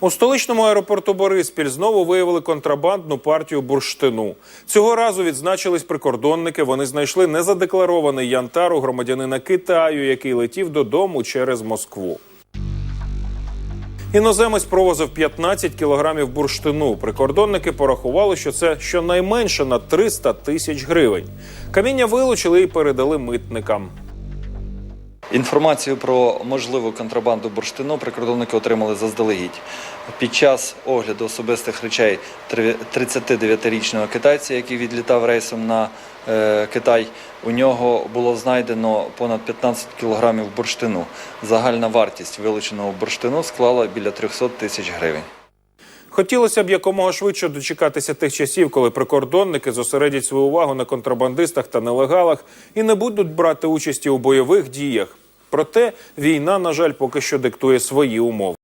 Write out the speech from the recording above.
У столичному аеропорту Бориспіль знову виявили контрабандну партію бурштину. Цього разу відзначились прикордонники. Вони знайшли незадекларований янтар у громадянина Китаю, який летів додому через Москву. Іноземець провозив 15 кілограмів бурштину. Прикордонники порахували, що це щонайменше на 300 тисяч гривень. Каміння вилучили і передали митникам. Інформацію про можливу контрабанду бурштину прикордонники отримали заздалегідь. Під час огляду особистих речей три- 39-річного китайця, який відлітав рейсом на е, Китай, у нього було знайдено понад 15 кілограмів бурштину. Загальна вартість вилученого бурштину склала біля 300 тисяч гривень. Хотілося б якомога швидше дочекатися тих часів, коли прикордонники зосередять свою увагу на контрабандистах та нелегалах і не будуть брати участі у бойових діях. Проте війна, на жаль, поки що диктує свої умови.